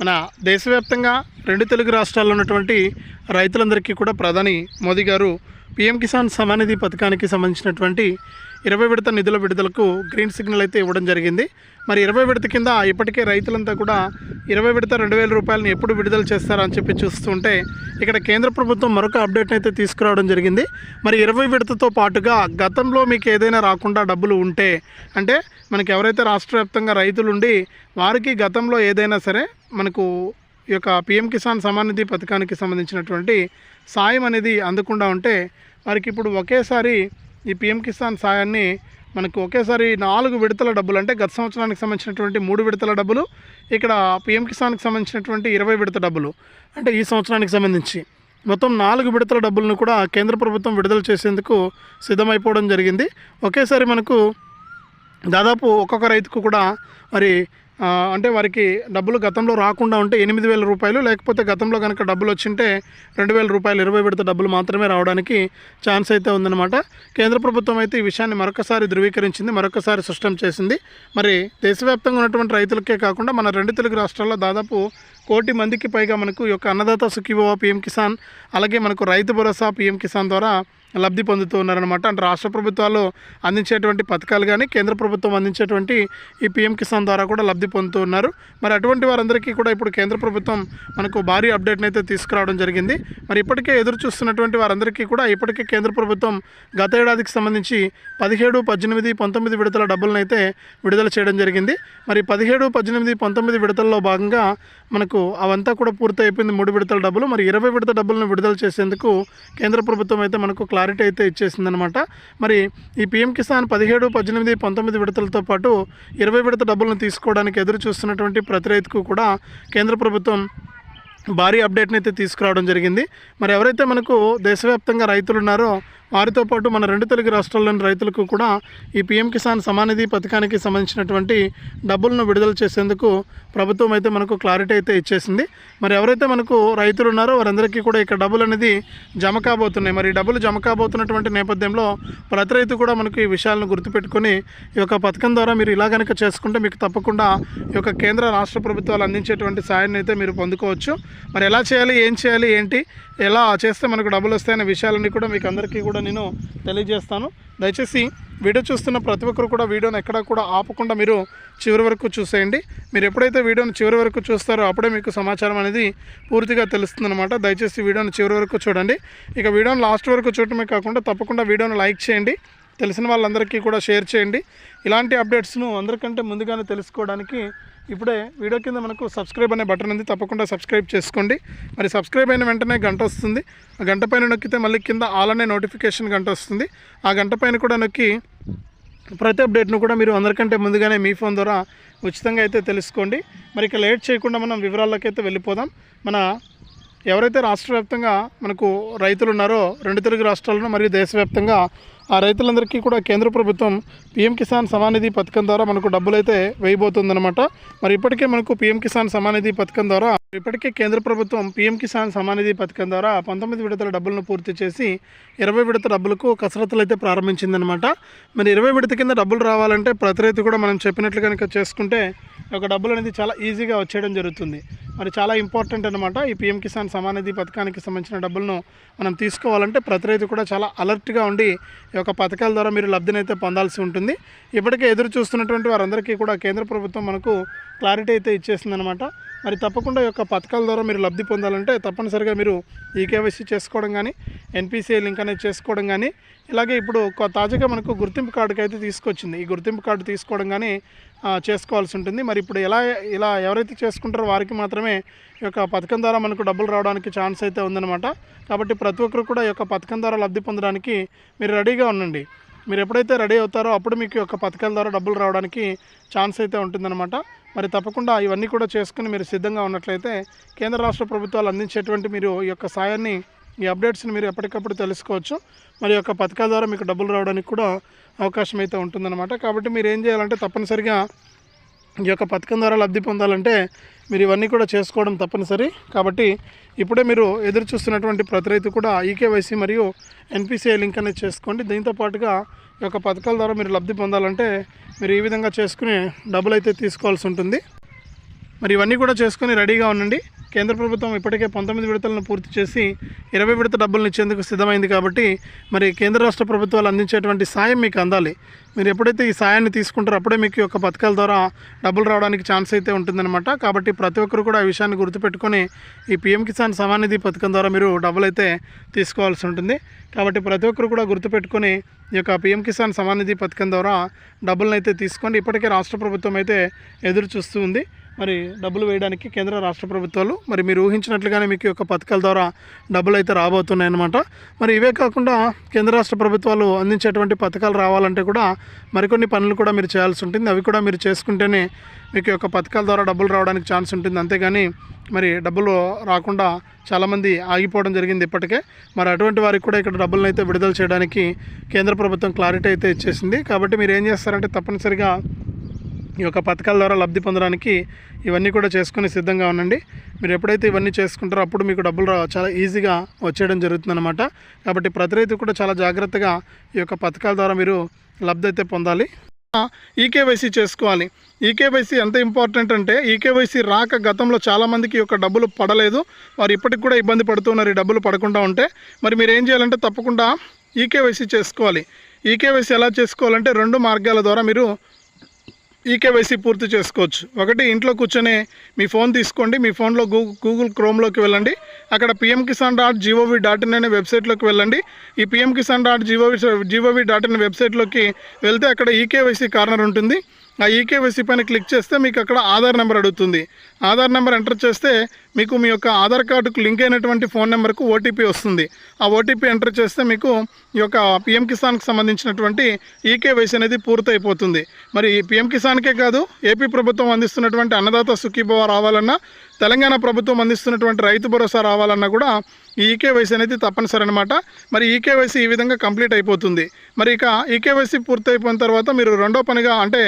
మన దేశవ్యాప్తంగా రెండు తెలుగు రాష్ట్రాల్లో ఉన్నటువంటి రైతులందరికీ కూడా ప్రధాని మోదీ గారు పీఎం కిసాన్ సమానిధి పథకానికి సంబంధించినటువంటి ఇరవై విడత నిధుల విడుదలకు గ్రీన్ సిగ్నల్ అయితే ఇవ్వడం జరిగింది. మరి ఇరవై విడత కింద ఇప్పటికే రైతులంతా కూడా ఇరవై విడత రెండు వేల రూపాయలను ఎప్పుడు విడుదల చేస్తారని చెప్పి చూస్తుంటే ఇక్కడ కేంద్ర ప్రభుత్వం మరొక అప్డేట్ని అయితే తీసుకురావడం జరిగింది. మరి ఇరవై విడతతో పాటుగా గతంలో మీకు ఏదైనా రాకుండా డబ్బులు ఉంటే అంటే మనకి ఎవరైతే రాష్ట్ర వ్యాప్తంగా రైతులు ఉండి వారికి గతంలో ఏదైనా సరే మనకు ఈ యొక్క పిఎం కిసాన్ సమాన్ నిధి పథకానికి సంబంధించినటువంటి సాయం అనేది అందకుండా ఉంటే వారికి ఇప్పుడు ఒకేసారి ఈ పిఎం కిసాన్ సాయాన్ని మనకు ఒకేసారి నాలుగు విడతల డబ్బులు అంటే గత సంవత్సరానికి సంబంధించినటువంటి మూడు విడతల డబ్బులు ఇక్కడ పిఎం కిసాన్కి సంబంధించినటువంటి ఇరవై విడత డబ్బులు అంటే ఈ సంవత్సరానికి సంబంధించి. మొత్తం నాలుగు విడతల డబ్బులను కూడా కేంద్ర ప్రభుత్వం విడుదల చేసేందుకు సిద్ధమైపోవడం జరిగింది. ఒకేసారి మనకు దాదాపు ఒక్కొక్క రైతుకు కూడా మరి అంటే వారికి డబ్బులు గతంలో రాకుండా ఉంటే ఎనిమిది వేల రూపాయలు లేకపోతే గతంలో కనుక డబ్బులు వచ్చింటే రెండు వేల రూపాయలు ఇరవై విడత డబ్బులు మాత్రమే రావడానికి ఛాన్స్ అయితే ఉందన్నమాట. కేంద్ర ప్రభుత్వం అయితే ఈ విషయాన్ని మరొకసారి ధృవీకరించింది మరొకసారి స్పష్టం చేసింది. మరి దేశవ్యాప్తంగా ఉన్నటువంటి రైతులకే కాకుండా మన రెండు తెలుగు రాష్ట్రాల్లో దాదాపు కోటి మందికి పైగా మనకు ఈ యొక్క అన్నదాత సుఖీభవ పిఎం కిసాన్ అలాగే మనకు రైతు భరోసా పిఎం కిసాన్ ద్వారా లబ్ధి పొందుతూ ఉన్నారనమాట అంటే రాష్ట్ర ప్రభుత్వాలు అందించేటువంటి పథకాలు కానీ కేంద్ర ప్రభుత్వం అందించేటువంటి ఈ పిఎం కిసాన్ ద్వారా కూడా లబ్ధి పొందుతూ ఉన్నారు. మరి అటువంటి వారందరికీ కూడా ఇప్పుడు కేంద్ర ప్రభుత్వం మనకు భారీ అప్డేట్ని అయితే తీసుకురావడం జరిగింది. మరి ఇప్పటికే ఎదురు చూస్తున్నటువంటి వారందరికీ కూడా ఇప్పటికే కేంద్ర ప్రభుత్వం గత ఏడాదికి సంబంధించి పదిహేడు పద్దెనిమిది పంతొమ్మిది విడతల డబ్బులను అయితే విడుదల చేయడం జరిగింది. మరి పదిహేడు పద్దెనిమిది పంతొమ్మిది విడతల్లో భాగంగా మనకు అవంతా కూడా పూర్తి అయిపోయింది మూడు విడతల డబ్బులు. మరి ఇరవై విడత డబ్బులను విడుదల చేసేందుకు కేంద్ర ప్రభుత్వం అయితే మనకు క్లారిటీ అయితే ఇచ్చేసిందనమాట మరి ఈ పిఎం కిసాన్ పదిహేడు పద్దెనిమిది పంతొమ్మిది విడతలతో పాటు ఇరవై విడత డబ్బులను తీసుకోవడానికి ఎదురు చూస్తున్నటువంటి ప్రతి రైతుకు కూడా కేంద్ర ప్రభుత్వం భారీ అప్డేట్ని అయితే తీసుకురావడం జరిగింది. మరి ఎవరైతే మనకు దేశవ్యాప్తంగా రైతులు ఉన్నారో వారితో పాటు మన రెండు తెలుగు రాష్ట్రాల్లోని రైతులకు కూడా ఈ పీఎం కిసాన్ సమానిధి పథకానికి సంబంధించినటువంటి డబ్బులను విడుదల చేసేందుకు ప్రభుత్వం అయితే మనకు క్లారిటీ అయితే ఇచ్చేసింది. మరి ఎవరైతే మనకు రైతులు ఉన్నారో వారందరికీ కూడా ఇక్కడ డబ్బులు అనేది జమ కాబోతున్నాయి. మరి డబ్బులు జమ కాబోతున్నటువంటి నేపథ్యంలో ప్రతి రైతు కూడా మనకు ఈ విషయాలను గుర్తుపెట్టుకొని ఈ యొక్క పథకం ద్వారా మీరు ఇలా కనుక చేసుకుంటే మీకు తప్పకుండా ఈ యొక్క కేంద్ర రాష్ట్ర ప్రభుత్వాలు అందించేటువంటి సాయాన్ని అయితే మీరు పొందుకోవచ్చు. మరి ఎలా చేయాలి ఏం చేయాలి ఏంటి ఎలా చేస్తే మనకు డబ్బులు వస్తాయనే విషయాలన్నీ కూడా మీకు అందరికీ కూడా నేను తెలియజేస్తాను. దయచేసి వీడియో చూస్తున్న ప్రతి ఒక్కరు కూడా వీడియోని ఎక్కడా కూడా ఆపకుండా మీరు చివరి వరకు చూసేయండి. మీరు ఎప్పుడైతే వీడియోని చివరి వరకు చూస్తారో అప్పుడే మీకు సమాచారం అనేది పూర్తిగా తెలుస్తుందన్నమాట. దయచేసి వీడియోని చివరి వరకు చూడండి. ఇక వీడియోని లాస్ట్ వరకు చూడటమే కాకుండా తప్పకుండా వీడియోని లైక్ చేయండి. తెలిసిన వాళ్ళందరికీ కూడా షేర్ చేయండి. ఇలాంటి అప్డేట్స్ను అందరికంటే ముందుగానే తెలుసుకోవడానికి ఇప్పుడే వీడియో కింద మనకు సబ్స్క్రైబ్ అనే బటన్ ఉంది. తప్పకుండా సబ్స్క్రైబ్ చేసుకోండి. మరి సబ్స్క్రైబ్ అయిన వెంటనే గంట వస్తుంది. ఆ గంట పైన నొక్కితే మళ్ళీ కింద ఆల్ అనే నోటిఫికేషన్ గంట వస్తుంది. ఆ గంట పైన కూడా నొక్కి ప్రతి అప్డేట్ను కూడా మీరు అందరికంటే ముందుగానే మీ ఫోన్ ద్వారా ఉచితంగా అయితే తెలుసుకోండి. మరి ఇక లేట్ చేయకుండా మనం వివరాల్లోకి అయితే వెళ్ళిపోదాం. మన ఎవరైతే రాష్ట్ర వ్యాప్తంగా మనకు రైతులు ఉన్నారో రెండు తెలుగు రాష్ట్రాలను మరియు దేశవ్యాప్తంగా ఆ రైతులందరికీ కూడా కేంద్ర ప్రభుత్వం పీఎం కిసాన్ సమానిధి పథకం ద్వారా మనకు డబ్బులు అయితే వేయబోతుందన్నమాట. మరి ఇప్పటికే మనకు పీఎం కిసాన్ సమానిధి పథకం ద్వారా ఇప్పటికే కేంద్ర ప్రభుత్వం పీఎం కిసాన్ సమానిధి పథకం ద్వారా పంతొమ్మిది విడతల డబ్బులను పూర్తి చేసి ఇరవై విడత డబ్బులకు కసరత్తులు అయితే ప్రారంభించిందనమాట మరి ఇరవై విడత కింద డబ్బులు రావాలంటే ప్రతి రైతు కూడా మనం చెప్పినట్లు కనుక చేసుకుంటే యొక్క డబ్బులు అనేది చాలా ఈజీగా వచ్చేయడం జరుగుతుంది. మరి చాలా ఇంపార్టెంట్ అనమాట ఈ పీఎం కిసాన్ సమానిధి పథకానికి సంబంధించిన డబ్బులను మనం తీసుకోవాలంటే ప్రతి రైతు కూడా చాలా అలర్ట్గా ఉండి ఈ యొక్క పథకాల ద్వారా మీరు లబ్ధిని అయితే పొందాల్సి ఉంటుంది. ఇప్పటికే ఎదురు చూస్తున్నటువంటి వారందరికీ కూడా కేంద్ర ప్రభుత్వం మనకు క్లారిటీ అయితే ఇచ్చేసిందనమాట మరి తప్పకుండా ఈ యొక్క పథకాల ద్వారా మీరు లబ్ధి పొందాలంటే తప్పనిసరిగా మీరు ఈకేవైసీ చేసుకోవడం కానీ ఎన్పిసిఐ లింక్ అనేది చేసుకోవడం కానీ ఇలాగే ఇప్పుడు కొ- తాజాగా మనకు గుర్తింపు కార్డుకి అయితే తీసుకొచ్చింది. ఈ గుర్తింపు కార్డు తీసుకోవడం కానీ చేసుకోవాల్సి ఉంటుంది. మరి ఇప్పుడు ఎలా ఇలా ఎవరైతే చేసుకుంటారో వారికి మాత్రమే ఈ యొక్క పథకం ద్వారా మనకు డబ్బులు రావడానికి ఛాన్స్ అయితే ఉందన్నమాట. కాబట్టి ప్రతి ఒక్కరు కూడా ఈ యొక్క పథకం ద్వారా లబ్ధి పొందడానికి మీరు రెడీగా ఉండండి. మీరు ఎప్పుడైతే రెడీ అవుతారో అప్పుడు మీకు యొక్క పథకాల ద్వారా డబ్బులు రావడానికి ఛాన్స్ అయితే ఉంటుందన్నమాట. మరి తప్పకుండా ఇవన్నీ కూడా చేసుకుని మీరు సిద్ధంగా ఉన్నట్లయితే కేంద్ర రాష్ట్ర ప్రభుత్వాలు అందించేటువంటి మీరు ఈ యొక్క సాయాన్ని ఈ అప్డేట్స్ని మీరు ఎప్పటికప్పుడు తెలుసుకోవచ్చు. మరి యొక్క పథకాల ద్వారా మీకు డబ్బులు రావడానికి కూడా అవకాశం అయితే ఉంటుందన్నమాట. కాబట్టి మీరు ఏం చేయాలంటే తప్పనిసరిగా ఈ యొక్క పథకం ద్వారా లబ్ధి పొందాలంటే మీరు ఇవన్నీ కూడా చేసుకోవడం తప్పనిసరి. కాబట్టి ఇప్పుడే మీరు ఎదురు చూస్తున్నటువంటి ప్రతి రైతు కూడా ఈకేవైసీ మరియు ఎన్పిసిఐ లింక్ అనేది చేసుకోండి. దీంతో పాటుగా ఈ యొక్క పథకాల ద్వారా మీరు లబ్ధి పొందాలంటే మీరు ఈ విధంగా చేసుకుని డబ్బులు అయితే తీసుకోవాల్సి ఉంటుంది. మరి ఇవన్నీ కూడా చేసుకొని రెడీగా ఉండండి. కేంద్ర ప్రభుత్వం ఇప్పటికే పంతొమ్మిది విడతలను పూర్తి చేసి ఇరవై విడత డబ్బులను ఇచ్చేందుకు సిద్ధమైంది కాబట్టి మరి కేంద్ర రాష్ట్ర ప్రభుత్వాలు అందించేటువంటి సాయం మీకు అందాలి. మీరు ఎప్పుడైతే ఈ సాయాన్ని తీసుకుంటారో అప్పుడే మీకు ఒక యొక్క పథకాల ద్వారా డబ్బులు రావడానికి ఛాన్స్ అయితే ఉంటుందన్నమాట. కాబట్టి ప్రతి ఒక్కరు కూడా ఈ విషయాన్ని గుర్తుపెట్టుకొని ఈ పిఎం కిసాన్ సమానిధి పథకం ద్వారా మీరు డబ్బులు అయితే తీసుకోవాల్సి ఉంటుంది. కాబట్టి ప్రతి ఒక్కరు కూడా గుర్తుపెట్టుకొని ఈ యొక్క పిఎం కిసాన్ సమానిధి పథకం ద్వారా డబ్బులను అయితే తీసుకోండి. ఇప్పటికే రాష్ట్ర ప్రభుత్వం అయితే ఎదురు చూస్తుంది మరి డబ్బులు వేయడానికి కేంద్ర రాష్ట్ర ప్రభుత్వాలు మరి మీరు ఊహించినట్లుగానే మీకు యొక్క పథకాల ద్వారా డబ్బులు అయితే రాబోతున్నాయన్నమాట. మరి ఇవే కాకుండా కేంద్ర రాష్ట్ర ప్రభుత్వాలు అందించేటువంటి పథకాలు రావాలంటే కూడా మరికొన్ని పనులు కూడా మీరు చేయాల్సి ఉంటుంది. అవి కూడా మీరు చేసుకుంటేనే మీకు యొక్క పథకాల ద్వారా డబ్బులు రావడానికి ఛాన్స్ ఉంటుంది. అంతేగాని మరి డబ్బులు రాకుండా చాలామంది ఆగిపోవడం జరిగింది ఇప్పటికే. మరి అటువంటి వారికి కూడా ఇక్కడ డబ్బులను అయితే విడుదల చేయడానికి కేంద్ర ప్రభుత్వం క్లారిటీ అయితే ఇచ్చేసింది. కాబట్టి మీరు ఏం చేస్తారంటే తప్పనిసరిగా ఈ యొక్క పథకాల ద్వారా లబ్ధి పొందడానికి ఇవన్నీ కూడా చేసుకుని సిద్ధంగా ఉండండి. మీరు ఎప్పుడైతే ఇవన్నీ చేసుకుంటారో అప్పుడు మీకు డబ్బులు చాలా ఈజీగా వచ్చేయడం జరుగుతుందన్నమాట. కాబట్టి ప్రతి రైతు కూడా చాలా జాగ్రత్తగా ఈ యొక్క పథకాల ద్వారా మీరు లబ్ధి అయితే పొందాలి. ఈకేవైసీ చేసుకోవాలి. ఈకేవైసీ ఎంత ఇంపార్టెంట్ అంటే ఈకేవైసీ రాక గతంలో చాలామందికి ఈ యొక్క డబ్బులు పడలేదు. వారు ఇప్పటికి కూడా ఇబ్బంది పడుతున్నారు ఈ డబ్బులు పడకుండా ఉంటే. మరి మీరు ఏం చేయాలంటే తప్పకుండా ఈకేవైసీ చేసుకోవాలి. ఈకేవైసీ ఎలా చేసుకోవాలంటే రెండు మార్గాల ద్వారా మీరు ఈకేవైసీ పూర్తి చేసుకోవచ్చు. ఒకటి ఇంట్లో కూర్చొని మీ ఫోన్ తీసుకోండి. మీ ఫోన్లో గూగుల్ గూగుల్ క్రోమ్లోకి వెళ్ళండి. అక్కడ PM Kisan dot G O V dot in అనే వెబ్సైట్లోకి వెళ్ళండి. ఈ PM Kisan dot G O V G O V dot in వెబ్సైట్లోకి వెళ్తే అక్కడ ఈకేవైసీ కార్నర్ ఉంటుంది. ఆ ఈకేవైసీ పైన క్లిక్ చేస్తే మీకు అక్కడ ఆధార్ నెంబర్ అడుగుతుంది. ఆధార్ నెంబర్ ఎంటర్ చేస్తే మీకు మీ యొక్క ఆధార్ కార్డుకు లింక్ అయినటువంటి ఫోన్ నెంబర్కు ఓటీపీ వస్తుంది. ఆ ఓటీపీ ఎంటర్ చేస్తే మీకు ఈ యొక్క పిఎం కిసాన్కి సంబంధించినటువంటి ఈకేవైసీ అనేది పూర్తయిపోతుంది. మరి ఈ పిఎం కిసాన్కే కాదు ఏపీ ప్రభుత్వం అందిస్తున్నటువంటి అన్నదాత సుఖీభవ రావాలన్నా తెలంగాణ ప్రభుత్వం అందిస్తున్నటువంటి రైతు భరోసా రావాలన్నా కూడా ఈ ఈకేవైసీ అనేది తప్పనిసరి అనమాట మరి ఈకేవైసీ ఈ విధంగా కంప్లీట్ అయిపోతుంది. మరి ఇక ఈకేవైసీ పూర్తయిపోయిన తర్వాత మీరు రెండో పనిగా అంటే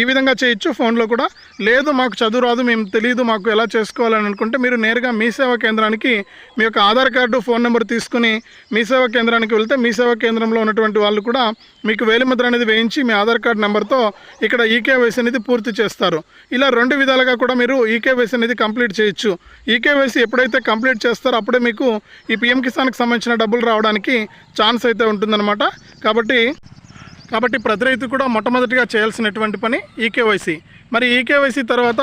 ఈ విధంగా చేయొచ్చు ఫోన్లో కూడా. లేదు మాకు చదువు రాదు మేము తెలియదు మాకు ఎలా చేసుకోవాలని అనుకుంటే మీరు నేరుగా మీ సేవా కేంద్రానికి మీ యొక్క ఆధార్ కార్డు ఫోన్ నెంబర్ తీసుకుని మీ సేవా కేంద్రానికి వెళ్తే మీ సేవా కేంద్రంలో ఉన్నటువంటి వాళ్ళు కూడా మీకు వేలిముద్ర అనేది వేయించి మీ ఆధార్ కార్డు నెంబర్తో ఇక్కడ ఈకేవైసీ అనేది పూర్తి చేస్తారు. ఇలా రెండు విధాలుగా కూడా మీరు ఈకేవైసీ అనేది కంప్లీట్ చేయొచ్చు. ఈకేవైసీ ఎప్పుడైతే కంప్లీట్ చేస్తారో అప్పుడే మీకు ఈ పిఎం కిసాన్కి సంబంధించిన డబ్బులు రావడానికి ఛాన్స్ అయితే ఉంటుందన్నమాట. కాబట్టి కాబట్టి ప్రతి రైతు కూడా మొట్టమొదటిగా చేయాల్సినటువంటి పని ఈకేవైసీ. మరి ఈకేవైసీ తర్వాత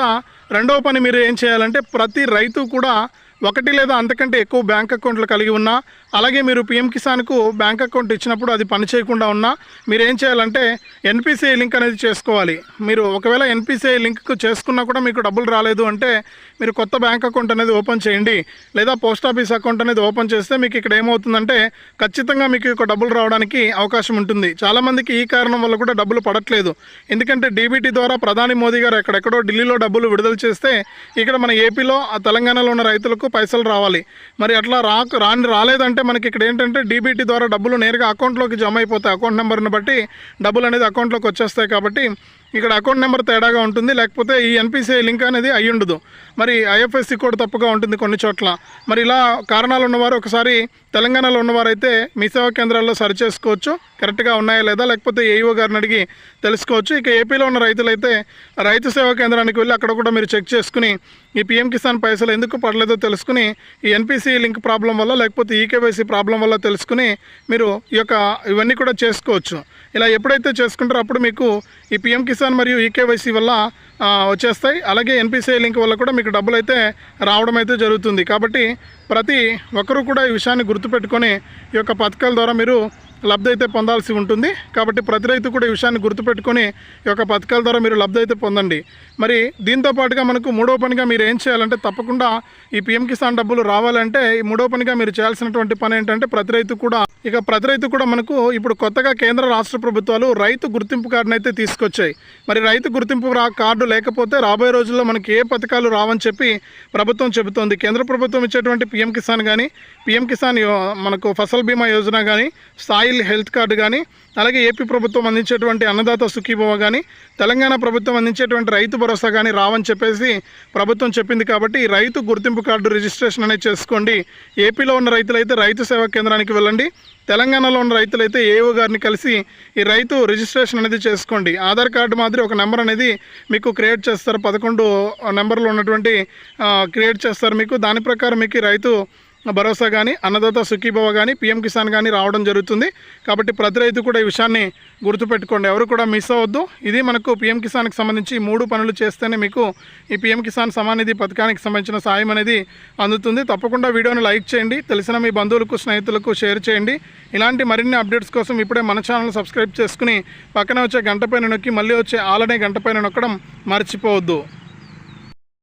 రెండవ పని మీరు ఏం చేయాలంటే ప్రతి రైతు కూడా ఒకటి లేదా అంతకంటే ఎక్కువ బ్యాంక్ అకౌంట్లు కలిగి ఉన్నా అలాగే మీరు పిఎం కిసాన్కు బ్యాంక్ అకౌంట్ ఇచ్చినప్పుడు అది పని చేయకుండా ఉన్నా మీరు ఏం చేయాలంటే ఎన్పిసిఐ లింక్ అనేది చేసుకోవాలి. మీరు ఒకవేళ ఎన్పిసిఐ లింక్కు చేసుకున్నా కూడా మీకు డబ్బులు రాలేదు అంటే మీరు కొత్త బ్యాంక్ అకౌంట్ అనేది ఓపెన్ చేయండి. లేదా పోస్ట్ ఆఫీస్ అకౌంట్ అనేది ఓపెన్ చేస్తే మీకు ఇక్కడ ఏమవుతుందంటే ఖచ్చితంగా మీకు ఇక్కడ డబ్బులు రావడానికి అవకాశం ఉంటుంది. చాలామందికి ఈ కారణం వల్ల కూడా డబ్బులు పడట్లేదు. ఎందుకంటే డీబీటీ ద్వారా ప్రధాని మోదీ గారు ఎక్కడెక్కడో ఢిల్లీలో డబ్బులు విడుదల చేస్తే ఇక్కడ మన ఏపీలో తెలంగాణలో ఉన్న రైతులకు పైసలు రావాలి. మరి అట్లా రాక రాని రాలేదంటే మనకి ఇక్కడ ఏంటంటే డీబీటీ ద్వారా డబ్బులు నేరుగా అకౌంట్లోకి జమ అయిపోతాయి. అకౌంట్ నెంబర్ని బట్టి డబ్బులు అనేది అకౌంట్లోకి వచ్చేస్తాయి కాబట్టి ఇక్కడ అకౌంట్ నెంబర్ తేడాగా ఉంటుంది. లేకపోతే ఈ ఎన్పిసిఐ లింక్ అనేది అయి ఉండదు. మరి ఐఎఫ్ఎస్సి కోడ్ తప్పుగా ఉంటుంది కొన్ని చోట్ల. మరి ఇలా కారణాలు ఉన్నవారు ఒకసారి తెలంగాణలో ఉన్నవారైతే మీ సేవా కేంద్రాల్లో సరి చేసుకోవచ్చు. కరెక్ట్గా ఉన్నాయా లేదా? లేకపోతే ఏఈఓ గారిని అడిగి తెలుసుకోవచ్చు. ఇక ఏపీలో ఉన్న రైతులైతే రైతు సేవా కేంద్రానికి వెళ్ళి అక్కడ కూడా మీరు చెక్ చేసుకుని ఈ పిఎం కిసాన్ పైసలు ఎందుకు పడలేదో తెలుసుకుని ఈ ఎన్పిసి లింక్ ప్రాబ్లం వల్ల లేకపోతే ఈకేవైసీ ప్రాబ్లం వల్ల తెలుసుకుని మీరు ఈ యొక్క ఇవన్నీ కూడా చేసుకోవచ్చు. ఇలా ఎప్పుడైతే చేసుకుంటారో అప్పుడు మీకు ఈ పిఎం కిసాన్ మరియు ఈకేవైసీ వల్ల వచ్చేస్తాయి. అలాగే ఎన్పిసిఐ లింక్ వల్ల కూడా మీకు డబ్బులు అయితే రావడం అయితే జరుగుతుంది. కాబట్టి ప్రతి ఒక్కరూ కూడా ఈ విషయాన్ని గుర్తుపెట్టుకొని ఈ యొక్క పథకాల ద్వారా మీరు లబ్ధి అయితే పొందాల్సి ఉంటుంది. కాబట్టి ప్రతి రైతు కూడా ఈ విషయాన్ని గుర్తుపెట్టుకొని ఈ యొక్క పథకాల ద్వారా మీరు లబ్ధి అయితే పొందండి. మరి దీంతో పాటుగా మనకు మూడో పనిగా మీరు ఏం చేయాలంటే తప్పకుండా ఈ పిఎం కిసాన్ డబ్బులు రావాలంటే ఈ మూడో పనిగా మీరు చేయాల్సినటువంటి పని ఏంటంటే ప్రతి రైతు కూడా ఇక ప్రతి రైతు కూడా మనకు ఇప్పుడు కొత్తగా కేంద్ర రాష్ట్ర ప్రభుత్వాలు రైతు గుర్తింపు కార్డును అయితే తీసుకొచ్చాయి. మరి రైతు గుర్తింపు రా కార్డు లేకపోతే రాబోయే రోజుల్లో మనకి ఏ పథకాలు రావని చెప్పి ప్రభుత్వం చెబుతోంది. కేంద్ర ప్రభుత్వం ఇచ్చేటువంటి పిఎం కిసాన్ కానీ పిఎం కిసాన్ మనకు ఫసల్ బీమా యోజన కానీ స్థాయి స్టైల్ హెల్త్ కార్డు కానీ అలాగే ఏపీ ప్రభుత్వం అందించేటువంటి అన్నదాత సుఖీభవ కానీ తెలంగాణ ప్రభుత్వం అందించేటువంటి రైతు భరోసా కానీ రావని చెప్పేసి ప్రభుత్వం చెప్పింది కాబట్టి రైతు గుర్తింపు కార్డు రిజిస్ట్రేషన్ అనేది చేసుకోండి. ఏపీలో ఉన్న రైతులైతే రైతు సేవా కేంద్రానికి వెళ్ళండి. తెలంగాణలో ఉన్న రైతులైతే ఏఓ గారిని కలిసి ఈ రైతు రిజిస్ట్రేషన్ అనేది చేసుకోండి. ఆధార్ కార్డు మాదిరి ఒక నెంబర్ అనేది మీకు క్రియేట్ చేస్తారు. పదకొండు నెంబర్లు ఉన్నటువంటి క్రియేట్ చేస్తారు మీకు. దాని ప్రకారం మీకు రైతు భరోసా కానీ అన్నదాత సుఖీభవ కానీ పిఎం కిసాన్ కానీ రావడం జరుగుతుంది. కాబట్టి ప్రతి రైతు కూడా ఈ విషయాన్ని గుర్తుపెట్టుకోండి. ఎవరు కూడా మిస్ అవ్వద్దు. ఇది మనకు పిఎం కిసాన్కి సంబంధించి మూడు పనులు చేస్తేనే మీకు ఈ పిఎం కిసాన్ సమానిధి పథకానికి సంబంధించిన సాయం అనేది అందుతుంది. తప్పకుండా వీడియోని లైక్ చేయండి. తెలిసిన మీ బంధువులకు స్నేహితులకు షేర్ చేయండి. ఇలాంటి మరిన్ని అప్డేట్స్ కోసం ఇప్పుడే మన ఛానల్ సబ్స్క్రైబ్ చేసుకుని పక్కన వచ్చే గంట పైన నొక్కి మళ్ళీ వచ్చే ఆలనే గంట పైన నొక్కడం మర్చిపోవద్దు.